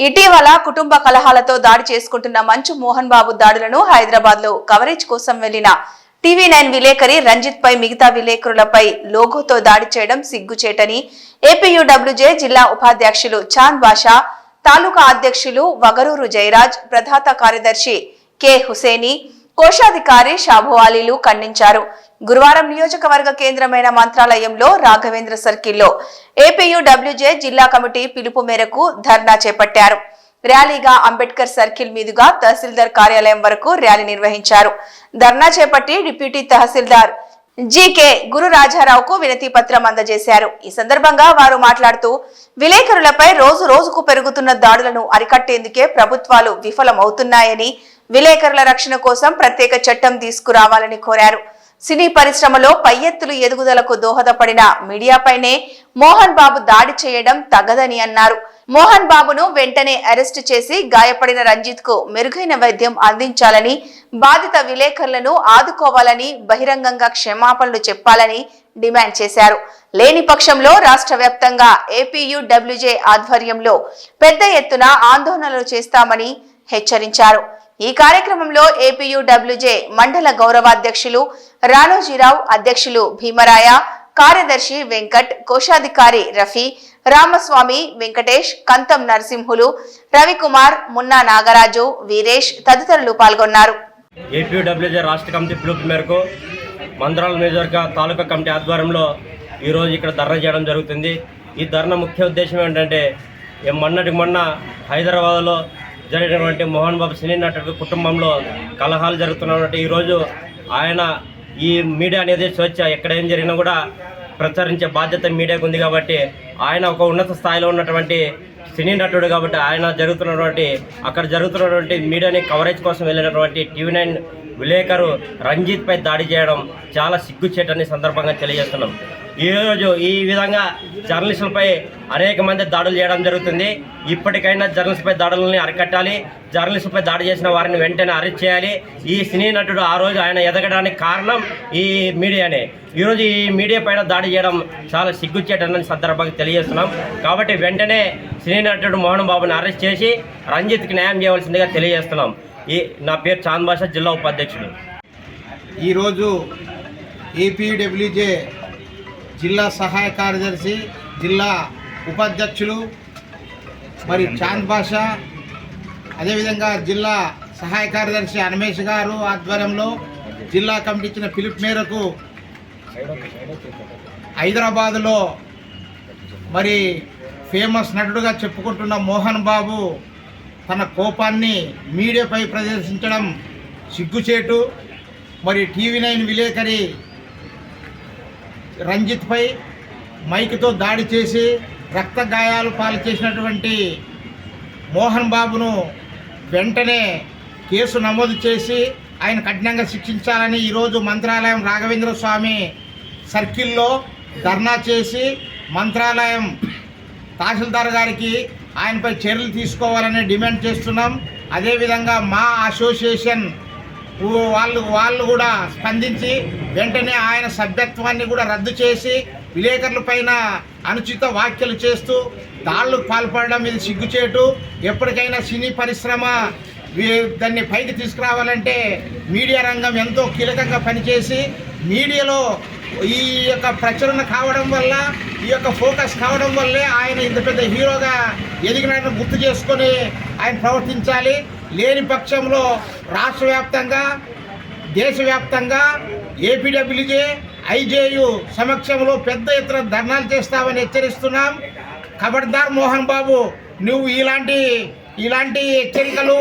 ఇటీవల కుటుంబ కలహాలతో దాడి చేసుకుంటున్న మంచు మోహన్ బాబు దాడులను హైదరాబాద్లో కవరేజ్ కోసం వెళ్ళిన టీవీ నైన్ విలేకరి రంజిత్ పై మిగతా విలేకరులపై లోగోతో దాడి చేయడం సిగ్గుచేటని ఏపీయూడబ్ల్యూజే జిల్లా ఉపాధ్యక్షులు చాంద్ బాషా తాలూకా అధ్యక్షులు వగరూరు జయరాజ్ ప్రధాత కార్యదర్శి కె హుసేని కోశాధికారి షాబు అలీలు ఖండించారు. గురువారం నియోజకవర్గ కేంద్రమైన మంత్రాలయంలో రాఘవేంద్ర సర్కిల్లో ఏపీయుడబ్ల్యూజే జిల్లా కమిటీ పిలుపు మేరకు ధర్నా చేపట్టారు. ర్యాలీగా అంబేద్కర్ సర్కిల్ మీదుగా తహసీల్దార్ కార్యాలయం వరకు ర్యాలీ నిర్వహించారు. ధర్నా చేపట్టి డిప్యూటీ తహసీల్దార్ జీకే గురు రాజారావుకు వినతి పత్రం అందజేశారు. ఈ సందర్భంగా వారు మాట్లాడుతూ విలేకరులపై రోజు రోజుకు పెరుగుతున్న దాడులను అరికట్టేందుకే ప్రభుత్వాలు విఫలమవుతున్నాయని విలేకరుల రక్షణ కోసం ప్రత్యేక చట్టం తీసుకురావాలని కోరారు. సినీ పరిశ్రమలో పై ఎత్తులు ఎదుగుదలకు దోహదపడిన మీడియాపైనే మోహన్ బాబు దాడి చేయడం తగదని అన్నారు. మోహన్ బాబును వెంటనే అరెస్టు చేసి గాయపడిన రంజిత్కు మెరుగైన వైద్యం అందించాలని బాధిత విలేకరులను ఆదుకోవాలని బహిరంగంగా క్షమాపణలు చెప్పాలని డిమాండ్ చేశారు. లేని పక్షంలో రాష్ట్ర వ్యాప్తంగా ఏపీయూడబ్ల్యూజే ఆధ్వర్యంలో పెద్ద ఎత్తున ఆందోళనలు చేస్తామని హెచ్చరించారు. ఈ కార్యక్రమంలో ఏపీయూడబ్ల్యూజే మండల గౌరవాధ్యక్షులు రాణోజీరావు అధ్యక్షులు భీమరాయ కార్యదర్శి వెంకట్ కోశాధికారి రఫీ రామస్వామి వెంకటేష్ కంతం నరసింహులు రవికుమార్ మున్నా నాగరాజు వీరేష్ తదితరులు పాల్గొన్నారు. ఏపీడబ్ల్యూజే రాష్ట్ర కమిటీ పిలుపు మేరకు మందరాల నియోజకవర్గ తాలూకా కమిటీ ఆధ్వర్యంలో ఈరోజు ఇక్కడ ధర్నా చేయడం జరుగుతుంది. ఈ ధర్నా ముఖ్య ఉద్దేశం ఏంటంటే మొన్నటికి మొన్నటి మొన్న హైదరాబాద్లో జరిగినటువంటి మోహన్ బాబు సినీ నటుడి కుటుంబంలో కలహాలు జరుగుతున్నటువంటి ఈరోజు ఆయన ఈ మీడియా అనేది స్వేచ్ఛ. ఎక్కడ ఏం జరిగినా కూడా ప్రచారించే బాధ్యత మీడియాకు ఉంది కాబట్టి ఆయన ఒక ఉన్నత స్థాయిలో ఉన్నటువంటి సినీ నటుడు కాబట్టి ఆయన జరుగుతున్నటువంటి అక్కడ జరుగుతున్నటువంటి మీడియాని కవరేజ్ కోసం వెళ్ళినటువంటి టీవీ నైన్ విలేకరు రంజిత్ పై దాడి చేయడం చాలా సిగ్గుచేటని సందర్భంగా తెలియజేస్తున్నాం. ఈరోజు ఈ విధంగా జర్నలిస్టులపై అనేక మంది దాడులు చేయడం జరుగుతుంది. ఇప్పటికైనా జర్నలిస్టుపై దాడులని అరికట్టాలి. జర్నలిస్టుపై దాడి చేసిన వారిని వెంటనే అరెస్ట్ చేయాలి. ఈ సినీ నటుడు ఆ రోజు ఆయన ఎదగడానికి కారణం ఈ మీడియానే. ఈరోజు ఈ మీడియా పైన దాడి చేయడం చాలా సిగ్గుచ్చేటని సందర్భంగా తెలియజేస్తున్నాం. కాబట్టి వెంటనే సినీ నటుడు మోహన్ బాబుని అరెస్ట్ చేసి రంజిత్కి న్యాయం చేయవలసిందిగా తెలియజేస్తున్నాం. ఈ నా పేరు చాంద్ బాషా జిల్లా ఉపాధ్యక్షుడు. ఈరోజు ఏపీడబ్ల్యూజే జిల్లా సహాయ కార్యదర్శి జిల్లా ఉపాధ్యక్షులు మరి చాంద్ బాషా అదేవిధంగా జిల్లా సహాయ కార్యదర్శి అనమేష్ గారు ఆధ్వర్యంలో జిల్లా కమిటీ ఇచ్చిన పిలుపు మేరకు హైదరాబాదులో మరి ఫేమస్ నటుడుగా చెప్పుకుంటున్న మోహన్ బాబు తన కోపాన్ని మీడియాపై ప్రదర్శించడం సిగ్గుచేటు. మరి టీవీ నైన్ విలేకరి రంజిత్పై మైక్తో దాడి చేసి రక్త గాయాలు పాలు చేసినటువంటి మోహన్ బాబును వెంటనే కేసు నమోదు చేసి ఆయన కఠినంగా శిక్షించాలని ఈరోజు మంత్రాలయం రాఘవేంద్ర స్వామి సర్కిల్లో ధర్నా చేసి మంత్రాలయం తహసీల్దార్ గారికి ఆయనపై చర్యలు తీసుకోవాలని డిమాండ్ చేస్తున్నాం. అదేవిధంగా మా అసోసియేషన్ వాళ్ళు వాళ్ళు కూడా స్పందించి వెంటనే ఆయన సభ్యత్వాన్ని కూడా రద్దు చేసి విలేకరుల పైన అనుచిత వ్యాఖ్యలు చేస్తూ దాళ్ళు పాల్పడడం ఇది సిగ్గుచేటు. ఎప్పటికైనా సినీ పరిశ్రమ దాన్ని పైకి తీసుకురావాలంటే మీడియా రంగం ఎంతో కీలకంగా పనిచేసి మీడియాలో ఈ యొక్క ప్రచురణ కావడం వల్ల ఈ యొక్క ఫోకస్ కావడం వల్లే ఆయన ఇంత పెద్ద హీరోగా ఎదిగినట్టు గుర్తు చేసుకొని ఆయన ప్రవర్తించాలి. లేని పక్షంలో రాష్ట్ర వ్యాప్తంగా దేశవ్యాప్తంగా ఏపీడబ్ల్యూజే ఐజేయు సమక్షంలో పెద్ద ఎత్తున ధర్నాలు చేస్తామని హెచ్చరిస్తున్నాం. ఖబర్దార్ మోహన్ బాబు నువ్వు ఇలాంటి ఇలాంటి హెచ్చరికలు